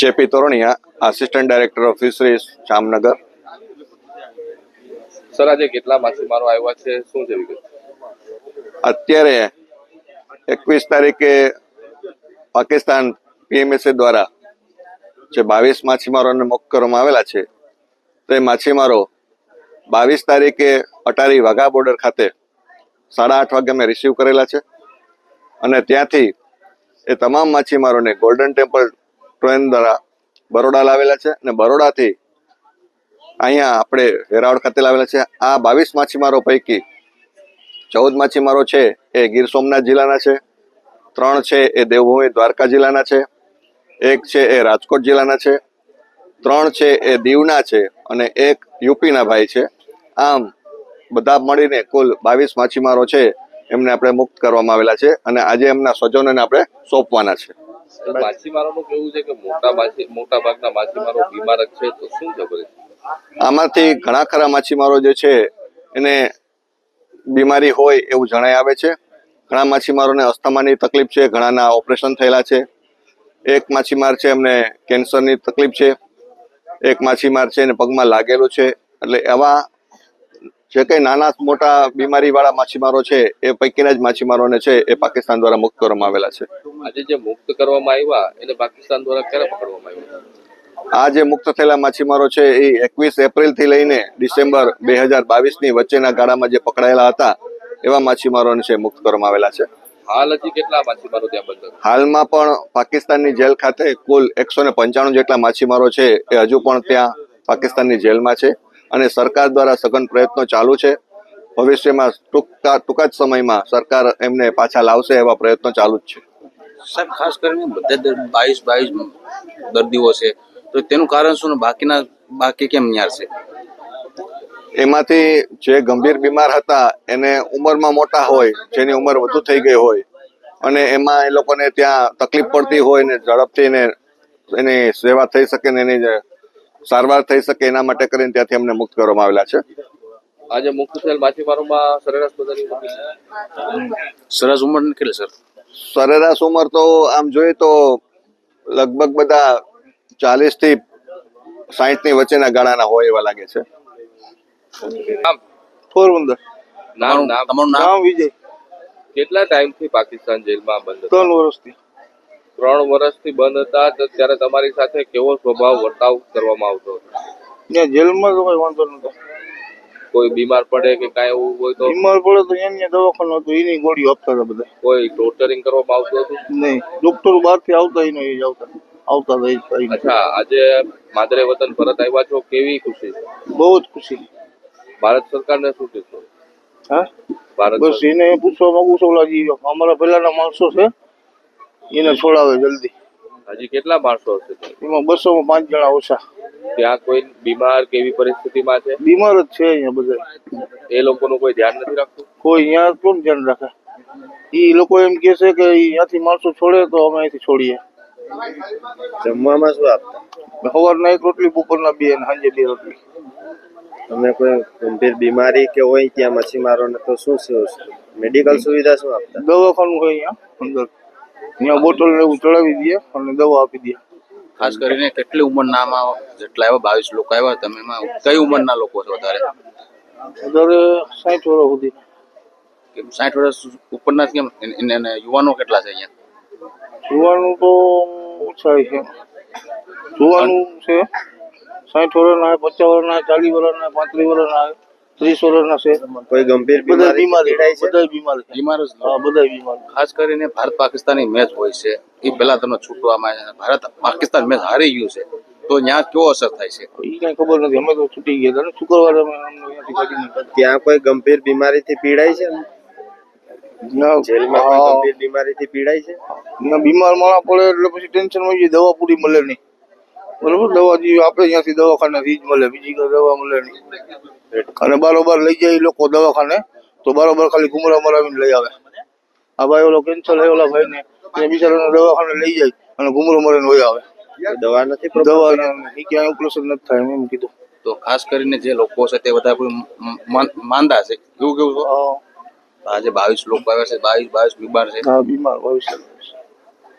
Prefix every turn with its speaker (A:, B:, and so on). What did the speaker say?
A: JP Toraniya assistant director of fisheries Jamnagar.
B: Sir આજે કેટલા માછીમારો આવ્યા છે? શું છે
A: અત્યારે એકવીસ તારીખે પાકિસ્તાન પીએમએસએ દ્વારા જે બાવીસ માછીમારોને મુક્ત કરવામાં આવેલા છે તે માછીમારો બાવીસ તારીખે અટારી વાઘા બોર્ડર ખાતે સાડા આઠ વાગે અમે રિસીવ કરેલા છે. અને ત્યાંથી એ તમામ માછીમારોને ગોલ્ડન ટેમ્પલ ટ્રેન દ્વારા બરોડા લાવેલા છે અને બરોડાથી અહીંયા આપણે વેરાવળ ખાતે લાવેલા છે. આ બાવીસ માછીમારો પૈકી ચૌદ માછીમારો છે એ ગીર સોમનાથ જિલ્લાના છે. ત્રણ છે એ દેવભૂમિ દ્વારકા જિલ્લાના છે. એક છે એ રાજકોટ જિલ્લાના છે. ત્રણ છે એ દીવના છે અને એક યુપીના ભાઈ છે. આમ બધા મળીને કુલ બાવીસ માછીમારો છે. એમને આપણે મુક્ત કરવામાં આવેલા છે અને આજે એમના સ્વજનોને આપણે સોંપવાના છે.
B: માછીમારોનું કેવું છે કે મોટા મોટા ભાગના માછીમારો બીમાર છે તો શું ખબર
A: આમાંથી ઘણા ખરા માછીમારો જે છે, એને બીમારી હોય એવું જણાઈ આવે છે. ઘણા માછીમારોને અસ્થમાની તકલીફ છે, ઘણાના ઓપરેશન થયેલા છે. એક માછીમાર છે, એમને કેન્સરની તકલીફ છે. એક માછીમાર છે, એને પગમાં લાગેલું છે. એટલે એવા જે કઈ નાના મોટા બીમારી વાળા માછીમારો છે એ પૈકીના જ માછીમારોને છે એ પાકિસ્તાન દ્વારા મુક્ત કરવામાં આવેલા છે.
B: આજે જે મુક્ત કરવામાં આવ્યા એને પાકિસ્તાન દ્વારા ક્યારે પકડવામાં આવ્યા?
A: આ જે મુક્ત થયેલા માછીમારો છે એ એકવીસ એપ્રિલથી લઈને ડિસેમ્બર બે હજાર બાવીસની વચ્ચેના ગાળામાં જે પકડાયેલા હતા એવા માછીમારોને છે મુક્ત કરવામાં આવેલા છે.
B: હાલ હજી કેટલા માછીમારો ત્યાં બંધ
A: હાલમાં પણ પાકિસ્તાનની જેલ ખાતે કુલ એકસો ને પંચાણું જેટલા માછીમારો છે એ હજુ પણ ત્યાં પાકિસ્તાનની જેલમાં છે. અને સરકાર દ્વારા સઘન પ્રયત્નો ચાલુ છે. ભવિષ્યમાં ટૂંકા ટૂંકા જ સમયમાં સરકાર એમને પાછા લાવશે એવા પ્રયત્નો ચાલુ જ છે.
C: સાહેબ ખાસ કરીને બધા બાવીસ બાવીસ દર્દીઓ છે. તો તેનું કારણ શું બાકીના બાકી કેમ ન્યાર છે?
A: એમાંથી જે ગંભીર બીમાર હતા એને ઉંમરમાં મોટા હોય જેની ઉંમર વધુ થઈ ગઈ હોય અને એમાં એ લોકોને ત્યાં તકલીફ પડતી હોય ને ઝડપથી એને એની સેવા થઈ શકે ને એની સારવાર થઈ શકે એના માટે કરીને ત્યાંથી અમને મુક્ત કરવામાં આવેલા છે.
B: આજે મુક્ત થયેલ માછીમારોમાં સરેરાશ બધાની ઉંમર કેટલી?
C: સરસ ઉંમર કેટલી સર?
A: સરેરાશ ઉંમર તો આમ જોઈએ તો લગભગ બધા ચાલીસથી સાહીઠની વચ્ચેના ગાળાના હોય એવા લાગે છે.
B: નામ?
D: પોરબંદર
B: નામ નામ.
C: તમારું નામ?
D: વિજય.
B: કેટલા ટાઈમથી પાકિસ્તાન જેલમાં બંધ હતા?
D: ત્રણ વર્ષથી.
B: ત્રણ વર્ષથી બંધ હતા તો ત્યારે તમારી સાથે કેવો સ્વભાવ વર્તાવ કરવામાં આવતો હતો?
D: જેલમાં તો કોઈ વાંધો નતો
B: કોઈ બીમાર પડે કે કાંઈ એવું હોય તો?
D: બીમાર પડે તો એને દવાખાનું હતું એની ગોળીઓ આપતા હતા બધા.
B: કોઈ ટોર્ચરિંગ કરવામાં આવતું હતું?
D: નહીં ડોક્ટર બહારથી આવતા ય નહીં આવતા. આવતા રહી.
B: અચ્છા આજે માદરે વતન પરત આવ્યા છો કેવી ખુશી? છે
D: બહુ જ ખુશી.
B: ભારત સરકારને શું કહેશો?
D: હા?
B: ભારત
D: બસ એને પૂછવા માંગુ છું અમારા પહેલાના માણસો છે એને છોડાવે જલ્દી.
B: હજી કેટલા માણસો હશે?
D: એમાં બસો માં પાંચ જણા ઓછા.
B: ત્યાં કોઈ બીમાર કેવી પરિસ્થિતિમાં છે?
D: બીમાર જ છે અહીંયા બધા.
B: એ લોકોનું કોઈ ધ્યાન નથી રાખતું?
D: કોઈ અહીંયા કોણ ધ્યાન રાખે? એ લોકો એમ કે છે કે અહીંયાથી માણસો છોડે તો અમે અહીંથી છોડીએ.
E: જમવામાં શું આપતા?
D: સવારના એક રોટલી બપોરના બે અને સાંજે બે રોટલી.
E: તમે કોઈ ગંભીર બીમારી કે હોય ત્યાં મચ્છીમારોને તો શું શું? મેડિકલ સુવિધા શું આપતા?
D: દવાખાનું હોય અહીંયા અંદર. અહીંયા બોટલ ને એવું ચડાવી દે અને દવા આપી દઈએ
C: ખાસ કરીને કેટલી ઉંમરના જેટલા આવ્યા બાવીસ લોકો આવ્યા તમે એમાં કઈ ઉંમરના લોકો છો વધારે?
D: વધારે સાઠ વર્ષ સુધી.
C: કેમ સાઠ વર્ષ ઉપરના કેમ? એને- યુવાનો કેટલા છે અહીંયા?
D: યુવાનો તો ઓછા છે. યુવાનું છે. સાઠ વર્ષના પચાસ વર્ષના ચાલીસ વર્ષના પાંત્રીસ વર્ષના. ત્રીસ વર્ષના છે.
E: કોઈ ગંભીર
D: બધા
E: બીમારી
D: બીમારી
E: પીડાય છે?
D: બધા બીમાર છે
C: બીમાર જ
D: હા બધા બીમાર
C: ખાસ કરીને ભારત પાકિસ્તાનની મેચ હોય છે એ પહેલા તમને છૂટવામાં આવે ભારત પાકિસ્તાન મેચ હારી ગયું છે તો ત્યાં કેવો અસર થાય છે?
D: એ કઈ ખબર નથી. અમે તો છૂટી ગયા હતા શુક્રવારે અમે
E: ત્યાં કોઈ ગંભીર બીમારીથી પીડાય છે?
D: ના,
E: જેલમાં કોઈ ગંભીર બીમારીથી પીડાય છે?
D: ના બીમાર માણસ પડે એટલે પછી ટેન્શન હોય દવા પૂરી મળે નહીં. બરોબર? દવા જે આપણે અહીંયાથી દવાખાનેથી જ મળે. બીજી કઈ દવા મળે નહીં. અને બરોબર લઈ જાય એ લોકો દવાખાને તો બરોબર ખાલી ઘુમરા મરાવીને લઈ આવે. આ ભાઈ ઓલો કેન્સર લે ઓલા ભાઈ ને એ બિચારાને દવાખાને લઈ જાય અને ઘુમરો મરીને હોય આવે.
E: દવા નથી
D: દવા એ ક્યાંય ઓપરેશન નથી થાય એમ કીધું.
C: તો ખાસ કરીને જે લોકો છે તે બધા કોઈ માંદા છે? એવું કેવું છો? આજે બાવીસ લોકો આવ્યા છે બાવીસ બાવીસ બીમાર છે.
D: હા બીમાર ભવિષ્ય